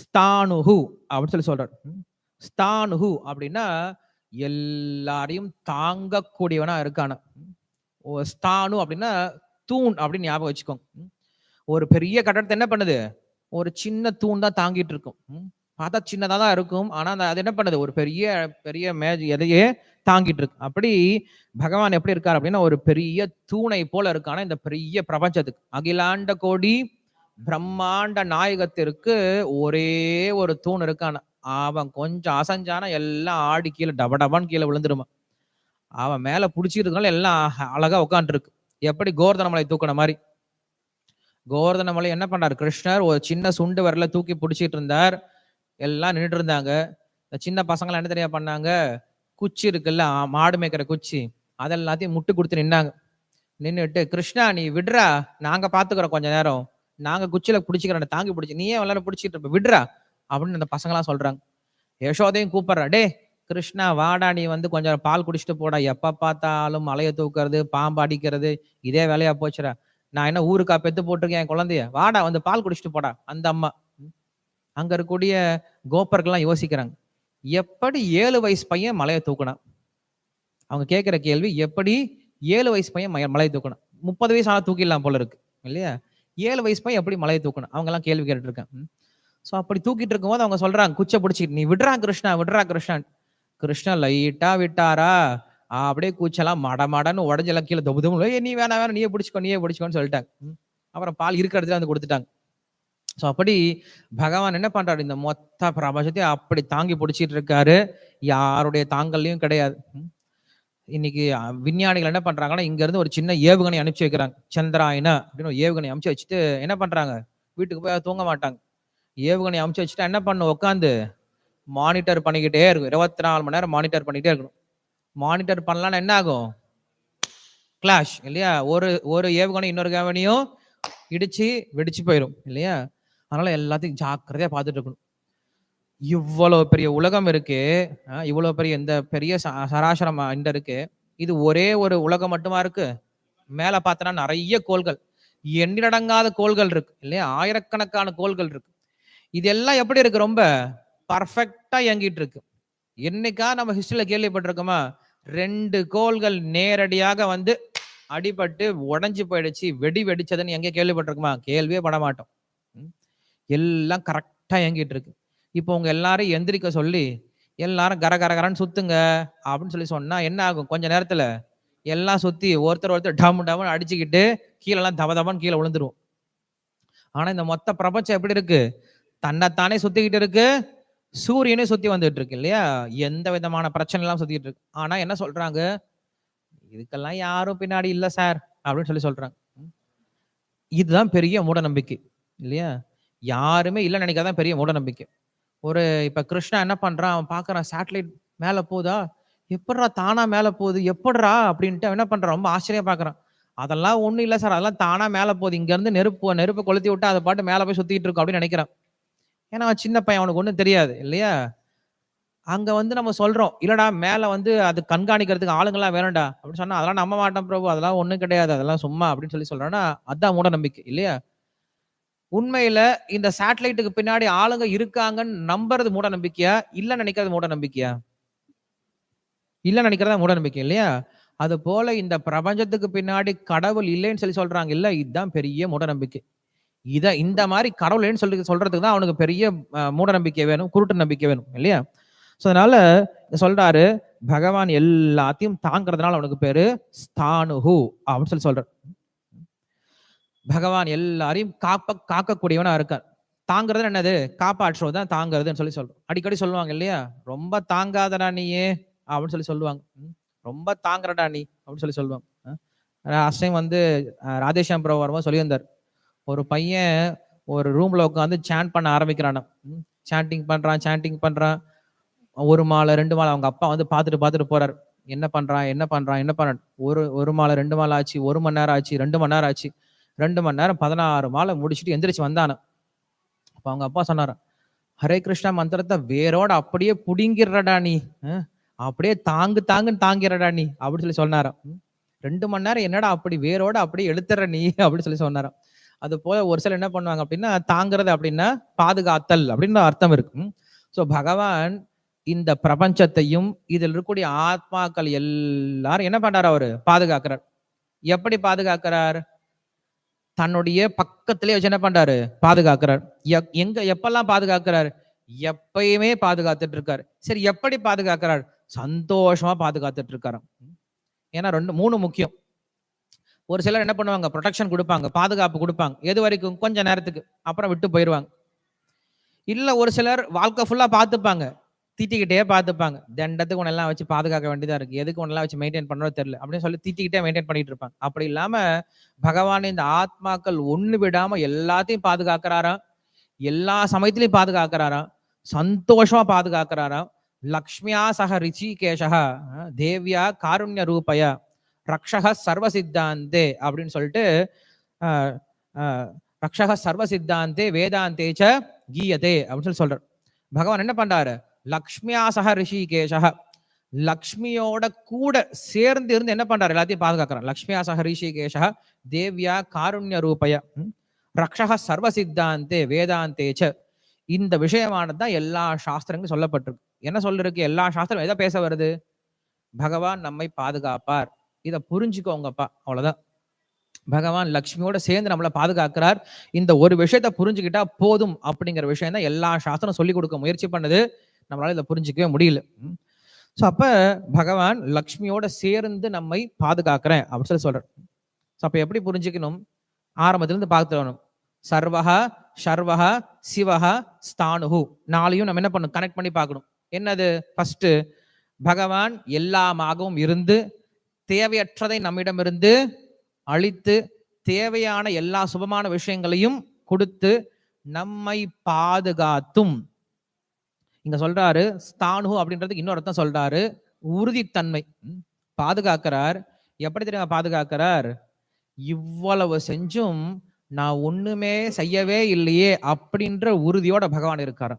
ஸ்தானுஹு அப்படின்னு சொல்லி சொல்றார். ஸ்தானுஹு அப்படின்னா எல்லாரையும் தாங்கக்கூடியவனா இருக்கான. ஸ்தானு அப்படின்னா தூண் அப்படின்னு ஞாபகம் வச்சுக்கோங்க. ஒரு பெரிய கட்டடத்தை என்ன பண்ணுது? ஒரு சின்ன தூண் தான் தாங்கிட்டு இருக்கும். ம். பார்த்தா சின்னதாக தான் இருக்கும். ஆனால் அந்த அது என்ன பண்ணுது? ஒரு பெரிய பெரிய மேஜ் எதையே தாங்கிட்டு இருக்கு. அப்படி பகவான் எப்படி இருக்கார் அப்படின்னா ஒரு பெரிய தூணை போல இருக்கான இந்த பெரிய பிரபஞ்சத்துக்கு. அகிலாண்ட கோடி பிரம்மாண்ட நாயகத்திற்கு ஒரே ஒரு தூண் இருக்கான அவன் கொஞ்சம் அசஞ்சானா எல்லாம் ஆடி கீழே டப டபான்னு கீழே விழுந்துருமா. அவன் மேல புடிச்சிட்டு எல்லாம் அ- அழகா உட்காந்துருக்கு எப்படி கோவர்தன மலை தூக்குன மாதிரி. கோவர்தன மலை என்ன பண்ணார்? கிருஷ்ணர் ஒரு சின்ன சுண்டு வரல தூக்கி பிடிச்சிட்டு இருந்தார். எல்லாம் நின்றுட்டு இருந்தாங்க. இந்த சின்ன பசங்களாம் என்ன தெரியா பண்ணாங்க? குச்சி இருக்குல்ல மாடு மேய்க்கிற குச்சி. அதெல்லாத்தையும் முட்டு கொடுத்து நின்னாங்க. நின்றுட்டு கிருஷ்ணா நீ விடுறா. நாங்க பாத்துக்கிறோம் கொஞ்ச நேரம். நாங்க குச்சியில பிடிச்சிக்கிறோம் தாங்கி பிடிச்சி நீயே எல்லாரும் பிடிச்சிட்டு இருப்ப விடுறா அப்படின்னு அந்த பசங்களாம் சொல்றாங்க. யசோதையும் கூப்பிடுறா டே கிருஷ்ணா வாடா நீ வந்து கொஞ்சம் பால் குடிச்சிட்டு போடா எப்ப பார்த்தாலும் மலையை தூக்குறது பாம்பு அடிக்கிறது இதே வேலையா போச்சுடா. நான் என்ன ஊருக்கா பெத்து போட்டிருக்கேன் என் குழந்தைய? வாடா வந்து பால் குடிச்சிட்டு போடா அந்த அம்மா. அங்க இருக்கக்கூடிய கோப்பர்கள்லாம் யோசிக்கிறாங்க எப்படி ஏழு வயசு பையன் மலையை தூக்கினான்? அவங்க கேட்கிற கேள்வி எப்படி ஏழு வயசு பையன் மலையை தூக்கணும் முப்பது வயசு ஆனால் தூக்கிடலாம் போல இருக்கு இல்லையா? ஏழு வயசு பையன் எப்படி மலையை தூக்கணும்? அவங்க எல்லாம் கேள்வி கேட்டுருக்கேன் ஸோ அப்படி தூக்கிட்டு இருக்கும்போது அவங்க சொல்றாங்க குச்சை பிடிச்சிட்டு நீ விடுறா கிருஷ்ணா விடுறா கிருஷ்ணா. கிருஷ்ணா லைட்டா விட்டாரா? அப்படியே கூச்செல்லாம் மட மடன்னு உடஞ்செல்லாம் கீழே தொபு தொபு நீ வேணா வேணா நீயே பிடிச்சிக்கோ நீயே பிடிச்சிக்கோன்னு சொல்லிட்டாங்க. அப்புறம் பால் இருக்கிற இடத்துல வந்து கொடுத்துட்டாங்க. ஸோ அப்படி பகவான் என்ன பண்றாரு? இந்த மொத்த பிரபஞ்சத்தையும் அப்படி தாங்கி பிடிச்சிட்டு இருக்காரு. யாருடைய தாங்கல்லையும் கிடையாது. இன்னைக்கு விஞ்ஞானிகள் என்ன பண்றாங்கன்னா இங்க இருந்து ஒரு சின்ன ஏவுகணை அனுப்பிச்சு வைக்கிறாங்க. சந்திராயன அப்படின்னு ஒரு ஏவுகணை அனுப்பிச்சு வச்சுட்டு என்ன பண்றாங்க? வீட்டுக்கு போய் தூங்க மாட்டாங்க. ஏவுகணை அமுச்சு வச்சுட்டா என்ன பண்ணும்? உட்காந்து மானிட்டர் பண்ணிக்கிட்டே இருக்கும் இருபத்தி நாலு மணி நேரம் மானிட்டர் பண்ணிக்கிட்டே இருக்கணும். மானிட்டர் பண்ணலாம்னா என்ன ஆகும்? கிளாஷ் இல்லையா? ஒரு ஒரு ஏவுகணை இன்னொரு ஏவுகணையும் இடிச்சு வெடிச்சு போயிடும் இல்லையா? அதனால எல்லாத்தையும் ஜாக்கிரதையா பார்த்துட்டு இருக்கணும். இவ்வளவு பெரிய உலகம் இருக்கு. இவ்வளவு பெரிய இந்த பெரிய ச- சராசரம் இந்த இருக்கு. இது ஒரே ஒரு உலகம் மட்டுமா இருக்கு? மேல பார்த்தனா நிறைய கோள்கள். எண்ணிடங்காத கோள்கள் இருக்கு இல்லையா? ஆயிரக்கணக்கான கோள்கள் இருக்கு. இதெல்லாம் எப்படி இருக்கு ரொம்ப? பர்ஃபெக்டா இயங்கிட்டு இருக்கு. என்னைக்கா நம்ம ஹிஸ்டரியில கேள்விப்பட்டிருக்கோமா? ரெண்டு கோள்கள் நேரடியாக வந்து அடிபட்டு உடஞ்சி போயிடுச்சு வெடி வெடிச்சதுன்னு எங்கே கேள்விப்பட்டிருக்குமா? கேள்வியே பட மாட்டோம். எல்லாம் கரெக்டா இயங்கிட்டு இருக்கு. இப்போ உங்க எல்லாரும் எந்திரிக்க சொல்லி எல்லாரும் கர கர கரன்னு சுத்துங்க அப்படின்னு சொல்லி சொன்னா என்ன ஆகும்? கொஞ்ச நேரத்துல எல்லாம் சுத்தி ஒருத்தர் ஒருத்தர் டம் டம்னு அடிச்சுக்கிட்டு கீழெல்லாம் தப கீழே விழுந்துரும் ஆனா இந்த மொத்த பிரபஞ்சம் எப்படி இருக்கு? தன்னைத்தானே சுத்திக்கிட்டு இருக்கு. சூரியனே சுத்தி வந்துட்டு இருக்கு இல்லையா? எந்த விதமான பிரச்சனை எல்லாம் சுத்திக்கிட்டு இருக்கு. ஆனா என்ன சொல்றாங்க? இதுக்கெல்லாம் யாரும் பின்னாடி இல்லை சார் அப்படின்னு சொல்லி சொல்றாங்க. இதுதான் பெரிய மூட நம்பிக்கை இல்லையா? யாருமே இல்லை நினைக்காதான் பெரிய மூட நம்பிக்கை ஒரு இப்ப கிருஷ்ணா என்ன பண்றான்? அவன் பாக்குறான் சேட்டலைட் மேல போதா எப்படா தானா மேல போகுது? எப்படா அப்படின்ட்டு அவன் என்ன பண்றான்? ரொம்ப ஆச்சரியா பாக்குறான் அதெல்லாம் ஒண்ணும் இல்ல சார். அதெல்லாம் தானா மேல போகுது. இங்க இருந்து நெருப்பு நெருப்பு கொளுத்தி விட்டு அதை பாட்டு மேல போய் சுத்திட்டு இருக்கும் அப்படின்னு நினைக்கிறான். ஏன்னா அவன் சின்ன பையன். அவனுக்கு ஒண்ணும் தெரியாது இல்லையா? அங்க வந்து நம்ம சொல்றோம் இல்லடா மேல வந்து அது கண்காணிக்கிறதுக்கு ஆளுங்கெல்லாம் வேணும்டா அப்படின்னு சொன்னா அதெல்லாம் நம்ப மாட்டோம் பிரபு. அதெல்லாம் ஒண்ணும் கிடையாது. அதெல்லாம் சும்மா அப்படின்னு சொல்லி சொல்றோம்னா அதான் மூட நம்பிக்கை இல்லையா? உண்மையில இந்த சேட்டலைட்டுக்கு பின்னாடி ஆளுங்க இருக்காங்கன்னு நம்புறது மூட நம்பிக்கையா? இல்ல நினைக்கிறது மூட நம்பிக்கையா? இல்ல நினைக்கிறதா மூட நம்பிக்கை இல்லையா? அது போல இந்த பிரபஞ்சத்துக்கு பின்னாடி கடவுள் இல்லைன்னு சொல்லி சொல்றாங்க இல்ல இதுதான் பெரிய மூட நம்பிக்கை. இத இந்த மாதிரி கடவுள் இல்லைன்னு சொல்லி சொல்றதுக்கு தான் அவனுக்கு பெரிய மூட நம்பிக்கை வேணும் குருட்டு நம்பிக்கை வேணும் இல்லையா? சோ அதனால சொல்றாரு பகவான் எல்லாத்தையும் தாங்கிறதுனால அவனுக்கு பேரு ஸ்தானுஹு அப்படின்னு சொல்லி சொல்றார். பகவான் எல்லாரையும் காப்ப காக்கக்கூடியவனா இருக்கார் தாங்கிறது என்னது? காப்பாற்றுவது தான் தாங்கிறதுன்னு சொல்லி சொல்றோம். அடிக்கடி சொல்லுவாங்க இல்லையா? ரொம்ப தாங்காதடா நீயே அப்படின்னு சொல்லி சொல்லுவாங்க. ம், ரொம்ப தாங்குறடா நீ அப்படின்னு சொல்லி சொல்லுவாங்க. லாஸ்ட் டைம் வந்து அஹ், ராதேஷாம் பிரபு வரும்போது சொல்லியிருந்தார். ஒரு பையன் ஒரு ரூம்ல உட்காந்து சாண்ட் பண்ண ஆரம்பிக்கிறானா சாண்டிங் பண்றான் சாண்டிங் பண்றான். ஒரு மாலை ரெண்டு மாலை அவங்க அப்பா வந்து பார்த்துட்டு பார்த்துட்டு போறாரு. என்ன பண்றான் என்ன பண்றான் என்ன பண்றான். ஒரு ஒரு மாலை ரெண்டு மாலை ஆச்சு ஒரு மணி நேரம் ஆச்சு ரெண்டு மணி நேரம் ஆச்சு. ரெண்டு மணி நேரம் பதினாறு மாலை முடிச்சுட்டு எந்திரிச்சு வந்தானு. அப்போ அவங்க அப்பா சொன்னார் ஹரே கிருஷ்ணா மந்திரத்தை வேரோட அப்படியே புடிங்கிடுறடா நீ. அப்படியே தாங்கு தாங்குன்னு தாங்கிறடா நீ. அப்படின்னு சொல்லி சொன்னாராம் ரெண்டு மணி நேரம் என்னடா அப்படி வேரோட அப்படியே எழுத்துற நீ? அப்படின்னு சொல்லி சொன்னாராம் அது போல ஒரு சிலர் என்ன பண்ணுவாங்க அப்படின்னா தாங்கிறது அப்படின்னா பாதுகாத்தல் அப்படின்னு அர்த்தம் இருக்கும் ஸோ பகவான் இந்த பிரபஞ்சத்தையும் இதில் இருக்கக்கூடிய ஆத்மாக்கள் எல்லாரும் என்ன பண்றாரு அவரு? பாதுகாக்கிறார். எப்படி பாதுகாக்கிறார்? தன்னுடைய பக்கத்திலே வச்சு என்ன பண்றாரு? பாதுகாக்கிறார். எங்க எப்பெல்லாம் பாதுகாக்கிறார்? எப்பயுமே பாதுகாத்துட்டு இருக்காரு சரி எப்படி பாதுகாக்கிறார்? சந்தோஷமா பாதுகாத்துட்டு இருக்காராம் ஏன்னா ரெண்டு மூணு முக்கியம். ஒரு சிலர் என்ன பண்ணுவாங்க? ப்ரொடெக்ஷன் கொடுப்பாங்க பாதுகாப்பு கொடுப்பாங்க. எது வரைக்கும்? கொஞ்ச நேரத்துக்கு. அப்புறம் விட்டு போயிடுவாங்க இல்ல ஒரு சிலர் வாழ்க்கை ஃபுல்லா பார்த்துப்பாங்க. திட்டிக்கிட்டே பார்த்துப்பாங்க. தண்டத்துக்கு ஒன்னெல்லாம் வச்சு பாதுகாக்க வேண்டியதா இருக்கு. எதுக்கு ஒன்னெல்லாம் வச்சு மெயின்டைன் பண்ணணும் தெரியல. அப்படின்னு சொல்லி திட்டிக்கிட்டே மெயின்டைன் பண்ணிட்டு இருப்பாங்க. அப்படி இல்லாம பகவான் இந்த ஆத்மாக்கள் ஒண்ணு விடாம எல்லாத்தையும் பாதுகாக்கிறாராம். எல்லா சமயத்திலையும் பாதுகாக்கிறாராம். சந்தோஷமா பாதுகாக்கிறாராம். லக்ஷ்மியா சக ரிஷிகேஷா தேவியா காருண்ய ரூபய ரக்ஷக சர்வ சித்தாந்தே அப்படின்னு சொல்லிட்டு ஆஹ், ஆஹ், ரக்ஷக சர்வ சித்தாந்தே வேதாந்தே ச கீயதே அப்படின்னு சொல்லி சொல்றார். பகவான் என்ன பண்றாரு? லக்ஷ்மியா சக ரிஷிகேஷா லக்ஷ்மியோட கூட சேர்ந்து இருந்து என்ன பண்றாரு? எல்லாத்தையும் பாதுகாக்கிறார். லக்ஷ்மியா சக ரிஷிகேஷா தேவ்யா காருண்ய ரூபய ம், ரக்ஷக சர்வ சித்தாந்தே வேதாந்தே ச இந்த விஷயமானது தான் எல்லா சாஸ்திரங்களும் சொல்லப்பட்டிருக்கு. என்ன சொல்லிருக்கு? எல்லா சாஸ்திரம் எதை பேச வருது? பகவான் நம்மை பாதுகாப்பார். இதை புரிஞ்சுக்கோங்கப்பா. அவ்வளவுதான். பகவான் லக்ஷ்மியோட சேர்ந்து நம்மளை பாதுகாக்கிறார். இந்த ஒரு விஷயத்த புரிஞ்சுக்கிட்டா போதும் அப்படிங்கிற விஷயம் தான் எல்லா சாஸ்திரம் சொல்லி கொடுக்க முயற்சி பண்ணுது. நம்மளால இதை புரிஞ்சிக்கவே முடியல. ஸோ அப்ப பகவான் லக்ஷ்மியோட சேர்ந்து நம்மை பாதுகாக்கிறேன் அப்படின்னு சொல்லி சொல்றார். ஸோ அப்ப எப்படி புரிஞ்சுக்கணும்? ஆரம்பத்திலிருந்து பார்த்து வரணும். சர்வஹா ஸ்தானுகு நாளையும் நம்ம என்ன பண்ணணும்? கனெக்ட் பண்ணி பார்க்கணும். என்னது? ஃபர்ஸ்ட் பகவான் எல்லாமாகவும் இருந்து தேவையற்றதை நம்மிடமிருந்து அழித்து தேவையான எல்லா சுபமான விஷயங்களையும் கொடுத்து நம்மை பாதுகாத்தும். இங்க சொல்றாரு ஸ்தானு அப்படின்றதுக்கு இன்னொரு அர்த்தம் சொல்றாரு. உறுதித்தன்மை. பாதுகாக்கிறார். எப்படி தெரியுமா பாதுகாக்கிறார்? இவ்வளவு செஞ்சும் நான் ஒண்ணுமே செய்யவே இல்லையே அப்படின்ற உறுதியோட பகவான் இருக்கார்.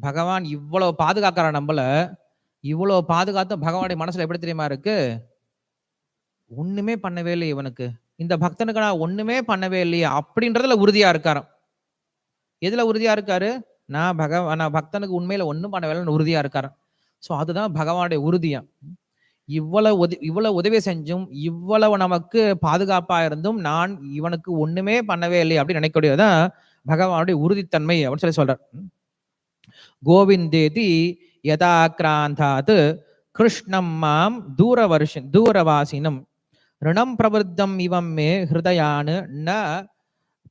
பகவான் இவ்வளவு பாதுகாக்கிறார் நம்மள. இவ்வளவு பாதுகாத்து பகவானுடைய மனசுல எப்படி தெரியுமா இருக்கு? ஒண்ணுமே பண்ணவே இல்லை இவனுக்கு. இந்த பக்தனுக்கு நான் ஒண்ணுமே பண்ணவே இல்லையே அப்படின்றதுல உறுதியா இருக்காராம். எதுல உறுதியா இருக்காரு? நான் பகவ நான் பக்தனுக்கு உண்மையில ஒன்றும் பண்ணவே இல்லைன்னு உறுதியா இருக்காரு. சோ அதுதான் பகவானுடைய உறுதியா. இவ்வளவு உதவி இவ்வளவு உதவி செஞ்சும் இவ்வளவு நமக்கு பாதுகாப்பா இருந்தும் நான் இவனுக்கு ஒண்ணுமே பண்ணவே இல்லை அப்படின்னு நினைக்கக்கூடியதுதான் பகவானுடைய உறுதித்தன்மை அப்படின்னு சொல்லி சொல்றார். கோவிந்தேதி யதாக்ராந்தாத் கிருஷ்ணம் மாம் தூரவர்ஷி தூரவாசினம் ரிணம் பிரவருத்தம் இவம் மே ஹிருதயானு ந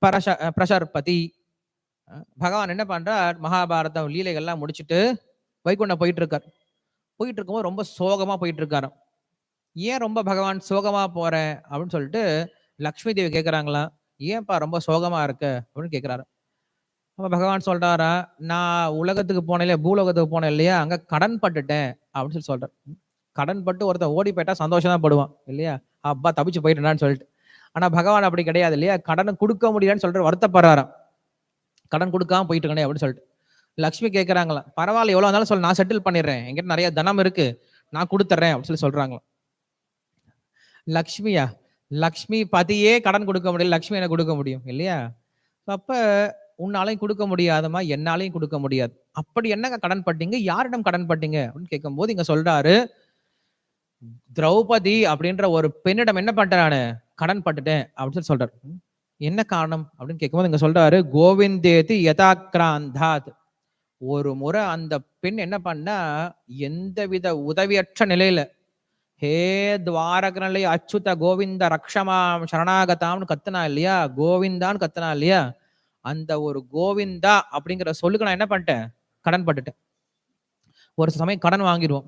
பரஷ பிரசர்பதி பகவான் என்ன பண்றார்? மகாபாரதம் லீலைகள்லாம் முடிச்சுட்டு வைகுண்டம் போயிட்டு இருக்கார் போயிட்டு இருக்கும்போது ரொம்ப சோகமா போயிட்டுருக்காராம். ஏன் ரொம்ப பகவான் சோகமா போறேன் அப்படின்னு சொல்லிட்டு லக்ஷ்மி தேவி கேட்குறாங்களாம் ஏன்ப்பா ரொம்ப சோகமா இருக்க? அப்படின்னு கேட்குறாரு அப்போ பகவான் சொல்றாரா நான் உலகத்துக்கு போனேன் இல்லையா பூலோகத்துக்கு போனேன் இல்லையா? அங்கே கடன் பட்டுட்டேன். அப்படின்னு சொல்லி சொல்றார். கடன் பட்டு ஒருத்தன் ஓடி போயிட்டா சந்தோஷம் தான் படுவான் இல்லையா? அப்பா தப்பிச்சு போயிட்டேனான்னு சொல்லிட்டு. ஆனால் பகவான் அப்படி கிடையாது இல்லையா? கடன் கொடுக்க முடியலன்னு சொல்லிட்டு வருத்தப்படுறாராம். கடன் கொடுக்காம போயிட்டு இருக்கனே அப்படின்னு சொல்லிட்டு. லக்ஷ்மி கேட்குறாங்களா பரவாயில்ல எவ்வளோ இருந்தாலும் சொல்லு நான் செட்டில் பண்ணிடுறேன். என்கிட்ட நிறைய தனம் இருக்கு நான் கொடுத்துட்றேன் அப்படின்னு சொல்லி சொல்றாங்களாம். லக்ஷ்மியா லக்ஷ்மி பதியே கடன் கொடுக்க முடியல லக்ஷ்மி என்ன கொடுக்க முடியும் இல்லையா? அப்ப உன்னாலையும் கொடுக்க முடியாதமா என்னாலையும் கொடுக்க முடியாது. அப்படி என்னங்க கடன் பட்டீங்க யாரிடம் கடன் பட்டீங்க அப்படின்னு கேட்கும்போது இங்க சொல்றாரு திரௌபதி அப்படின்ற ஒரு பெண்ணிடம் என்ன பண்றானு கடன் பட்டுட்டேன் அப்படின்னு சொல்லி சொல்றாரு. என்ன காரணம் அப்படின்னு கேட்கும்போது இங்க சொல்றாரு கோவிந்தேதி யதாக்ராந்தாத். ஒரு முறை அந்த பெண் என்ன பண்ணா எந்தவித உதவியற்ற நிலையில ஹே துவாரகநிலை அச்சுத கோவிந்த ரக்ஷமாம் சரணாகதாம்னு கத்துனா இல்லையா? கோவிந்தான்னு கத்துனா இல்லையா? அந்த ஒரு கோவிந்தா அப்படிங்கிற சொல்லுக்கு நான் என்ன பண்ணிட்டேன்? கடன் பட்டுட்டேன். ஒரு சமயம் கடன் வாங்கிடுவோம்.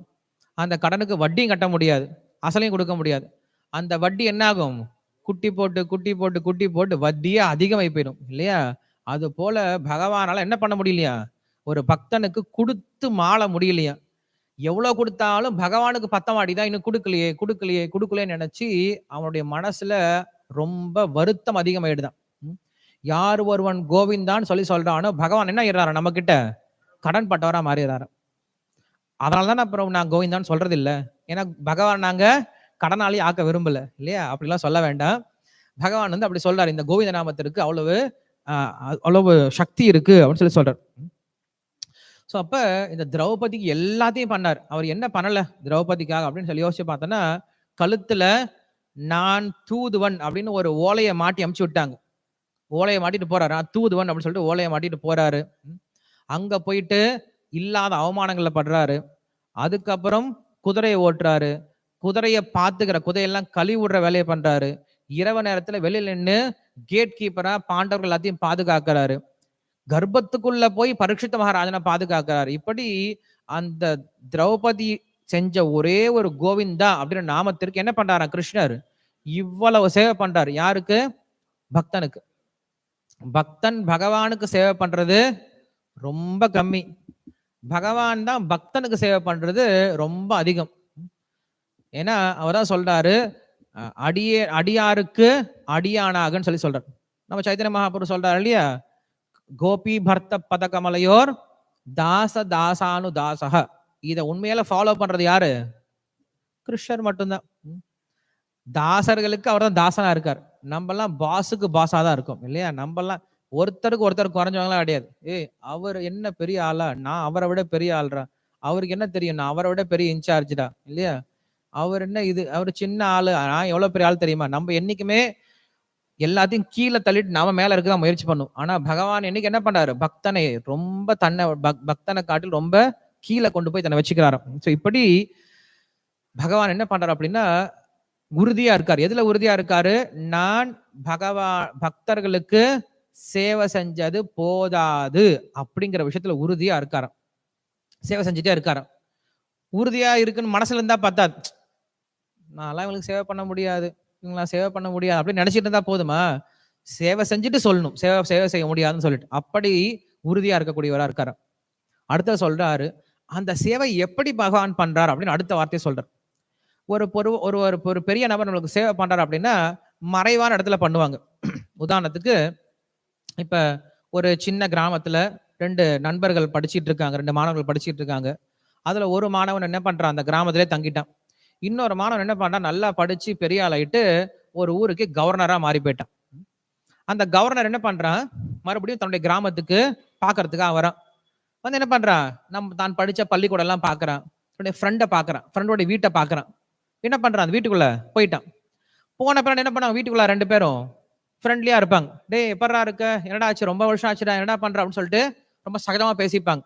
அந்த கடனுக்கு வட்டியும் கட்ட முடியாது. அசலையும் கொடுக்க முடியாது. அந்த வட்டி என்ன ஆகும் குட்டி போட்டு குட்டி போட்டு குட்டி போட்டு வட்டியே அதிகமாகி போயிடும் இல்லையா? அது போல பகவானால என்ன பண்ண முடியலையா? ஒரு பக்தனுக்கு கொடுத்து மாள முடியலையா? எவ்வளோ கொடுத்தாலும் பகவானுக்கு பத்தமாடி தான் இன்னும் கொடுக்கலையே கொடுக்கலையே கொடுக்கலையே நினச்சி அவனுடைய மனசுல ரொம்ப வருத்தம் அதிகமாயிடுதான். யார் ஒருவன் கோவிந்தான்னு சொல்லி சொல்றானோ பகவான் என்ன ஆயிடுறாரு நம்ம கிட்ட கடன் பட்டவரா மாறிடுறாரு. அதனாலதான் அப்புறம் நான் கோவிந்தான்னு சொல்றது இல்லை ஏன்னா பகவான் நாங்கள் கடனாளி ஆக்க விரும்பல இல்லையா? அப்படிலாம் சொல்ல வேண்டாம். பகவான் வந்து அப்படி சொல்றாரு இந்த கோவிந்த நாமத்திற்கு அவ்வளவு அவ்வளவு சக்தி இருக்கு அப்படின்னு சொல்லி சொல்றாரு. ஸோ அப்ப இந்த திரௌபதிக்கு எல்லாத்தையும் பண்ணார். அவர் என்ன பண்ணல திரௌபதிக்காக அப்படின்னு சொல்லி யோசிச்சு பார்த்தோன்னா கழுத்துல நான் தூதுவன் அப்படின்னு ஒரு ஓலையை மாட்டி அமுச்சு விட்டாங்க. ஓலையை மாட்டிட்டு போறாரு. நான் தூதுவன் அப்படின்னு சொல்லிட்டு ஓலையை மாட்டிட்டு போறாரு. அங்க போயிட்டு இல்லாத அவமானங்களை படுறாரு. அதுக்கப்புறம் குதிரையை ஓட்டுறாரு. குதிரையை பார்த்துக்கிற குதிரையெல்லாம் கழுவி விடுற வேலையை பண்றாரு. இரவு நேரத்துல வெளியில நின்று கேட் கீப்பரா பாண்டவர்கள் எல்லாத்தையும் பாதுகாக்கிறாரு. கர்ப்பத்துக்குள்ள போய் பரீட்சித்த மகாராஜனை பாதுகாக்கிறாரு. இப்படி அந்த திரௌபதி செஞ்ச ஒரே ஒரு கோவிந்தா அப்படின்ற நாமத்திற்கு என்ன பண்றாராம் கிருஷ்ணர்? இவ்வளவு சேவை பண்றாரு. யாருக்கு? பக்தனுக்கு. பக்தன் பகவானுக்கு சேவை பண்றது ரொம்ப கம்மி. பகவான் தான் பக்தனுக்கு சேவை பண்றது ரொம்ப அதிகம். ஏன்னா அவர்தான் சொல்றாரு அடியே அடியாருக்கு அடியானாகன்னு சொல்லி சொல்றாரு. நம்ம சைத்தன்ய மகாபுரு சொல்றாரு இல்லையா? கோபி பர்த்த பதகமலையோர் தாச தாசானு தாசக. இத உண்மையில ஃபாலோ பண்றது யாரு? கிருஷ்ணர் மட்டும்தான். தாசர்களுக்கு அவர் தான் தாசனா இருக்கார். நம்மலாம் பாஸுக்கு பாஸா தான் இருக்கும் இல்லையா? நம்மலாம் ஒருத்தருக்கு ஒருத்தர் குறைஞ்சவங்களாம் கிடையாது. ஏய் அவர் என்ன பெரிய ஆளா? நான் அவரை விட பெரிய ஆள்றா அவருக்கு என்ன தெரியும்? நான் அவரை விட பெரிய இன்சார்ஜ்டா இல்லையா? அவர் என்ன இது? அவர் சின்ன ஆளு. நான் எவ்வளவு பெரிய ஆள் தெரியுமா? நம்ம என்னைக்குமே எல்லாத்தையும் கீழே தள்ளிட்டு நாம மேல இருக்க தான் முயற்சி பண்ணும். ஆனா பகவான் என்னைக்கு என்ன பண்றாரு? பக்தனை ரொம்ப தன்னை பக்- பக்தனை காட்டில் ரொம்ப கீழே கொண்டு போய் தன்னை வச்சுக்கிறாராம். ஸோ இப்படி பகவான் என்ன பண்றாரு அப்படின்னா உறுதியா இருக்காரு. எதுல உறுதியா இருக்காரு? நான் பகவான் பக்தர்களுக்கு சேவை செஞ்சது போதாது அப்படிங்கிற விஷயத்துல உறுதியா இருக்காராம். சேவை செஞ்சுட்டே இருக்காராம். உறுதியா இருக்குன்னு மனசுல இருந்தா பார்த்தா நான்லாம் இவங்களுக்கு சேவை பண்ண முடியாது. இவங்களாம் சேவை பண்ண முடியாது. அப்படின்னு நினச்சிட்டு இருந்தால் போதுமா? சேவை செஞ்சுட்டு சொல்லணும். சேவை சேவை செய்ய முடியாதுன்னு சொல்லிட்டு. அப்படி உறுதியாக இருக்கக்கூடியவராக இருக்காரு. அடுத்த சொல்கிறாரு அந்த சேவை எப்படி பகவான் பண்ணுறார் அப்படின்னு அடுத்த வார்த்தையை சொல்கிறார் ஒரு பொரு ஒரு ஒரு ஒரு பெரிய நபர் நம்மளுக்கு சேவை பண்ணுறாரு அப்படின்னா மறைவான இடத்துல பண்ணுவாங்க. உதாரணத்துக்கு இப்போ ஒரு சின்ன கிராமத்தில் ரெண்டு நண்பர்கள் படிச்சுட்டு இருக்காங்க ரெண்டு மாணவர்கள் படிச்சுட்டு இருக்காங்க. அதில் ஒரு மாணவன் என்ன பண்ணுறான் அந்த கிராமத்திலே தங்கிட்டான். இன்னொரு மாணவன் என்ன பண்ணான் நல்லா படிச்சு பெரிய ஆளாயிட்டு ஒரு ஊருக்கு கவர்னரா மாறி போயிட்டான். அந்த கவர்னர் என்ன பண்றான்? மறுபடியும் தன்னுடைய கிராமத்துக்கு பாக்குறதுக்காக வரான். வந்து என்ன பண்றான்? நம்ம தான் படிச்ச பள்ளிக்கூடம் எல்லாம் பாக்குறான். தன்னுடைய ஃப்ரெண்டை பாக்குறான். ஃப்ரெண்டோட வீட்டை பாக்குறான். என்ன பண்றான்? அந்த வீட்டுக்குள்ள போயிட்டான். போன பிறகு என்ன பண்ணாங்க வீட்டுக்குள்ள ரெண்டு பேரும் ஃப்ரெண்ட்லியா இருப்பாங்க. டேய் எப்படா இருக்க? என்னடா ஆச்சு? ரொம்ப வருஷம் ஆச்சுடா. என்னடா பண்ற? அப்படின்னு சொல்லிட்டு ரொம்ப சகஜமா பேசிப்பாங்க.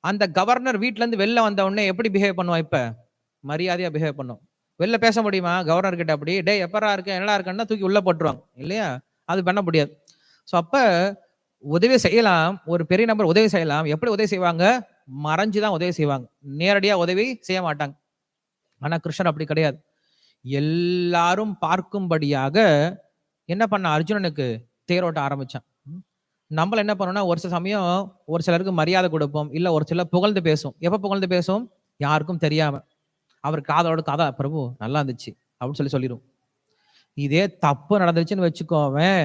அந்த கவர்னர் வீட்டுல இருந்து வெளில வந்த உடனே எப்படி பிஹேவ் பண்ணுவான் இப்ப? மரியாதையாக பிஹேவ் பண்ணும். வெளில பேச முடியுமா? கவர்னர் கிட்ட அப்படி டே எப்பரா இருக்க? என்னடா இருக்கன்னா? தூக்கி உள்ள போட்டுருவாங்க. இல்லையா? அது பண்ண முடியாது. ஸோ அப்போ உதவி செய்யலாம். ஒரு பெரிய நபர் உதவி செய்யலாம். எப்படி உதவி செய்வாங்க? மறைஞ்சு தான் உதவி செய்வாங்க. நேரடியாக உதவி செய்ய மாட்டாங்க. ஆனால் கிருஷ்ணர் அப்படி கிடையாது. எல்லாரும் பார்க்கும்படியாக என்ன பண்ண? அர்ஜுனனுக்கு தேரோட்ட ஆரம்பித்தான் நம்மள என்ன பண்ணோம்னா ஒரு சில சமயம் ஒரு சிலருக்கு மரியாதை கொடுப்போம். இல்லை ஒரு சிலர் புகழ்ந்து பேசும். எப்போ புகழ்ந்து பேசும்? யாருக்கும் தெரியாமல் அவர் காதோட காதா பிரபு நல்லா இருந்துச்சு அப்படின்னு சொல்லி சொல்லிடும் இதே தப்பு நடந்துச்சுன்னு வச்சுக்கோவேன்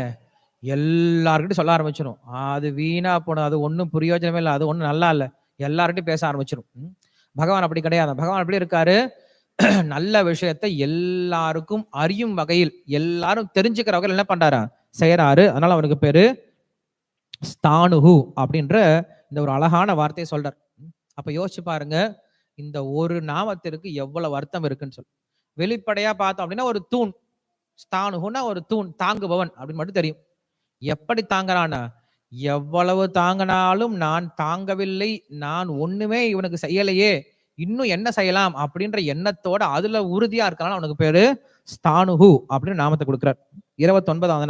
எல்லாருக்கிட்டையும் சொல்ல ஆரம்பிச்சிடும் அது வீணா போனது அது ஒன்றும் பிரயோஜனமே இல்லை அது ஒன்றும் நல்லா இல்லை. எல்லார்கிட்டையும் பேச ஆரம்பிச்சிடும் பகவான் அப்படி கிடையாது. பகவான் எப்படி இருக்காரு? நல்ல விஷயத்தை எல்லாருக்கும் அறியும் வகையில் எல்லாரும் தெரிஞ்சுக்கிற வகையில் என்ன பண்றாரு? செய்யறாரு அதனால அவருக்கு பேரு ஸ்தானுகு அப்படின்ற இந்த ஒரு அழகான வார்த்தையை சொல்றார். அப்ப யோசிச்சு பாருங்க. இந்த ஒரு நாமத்திற்கு எவ்வளவு அர்த்தம் இருக்குன்னு சொல்லி. வெளிப்படையா பார்த்தோம் அப்படின்னா ஒரு தூண். ஸ்தானுகுன்னா ஒரு தூண் தாங்குபவன் அப்படின்னு மட்டும் தெரியும். எப்படி தாங்குறானா எவ்வளவு தாங்கினாலும் நான் தாங்கவில்லை நான் ஒண்ணுமே இவனுக்கு செய்யலையே இன்னும் என்ன செய்யலாம் அப்படின்ற எண்ணத்தோட அதுல உறுதியா இருக்கலாம் அவனுக்கு பேரு ஸ்தானுகு அப்படின்னு நாமத்தை கொடுக்குறார். இருபத்தி ஒன்பதாவது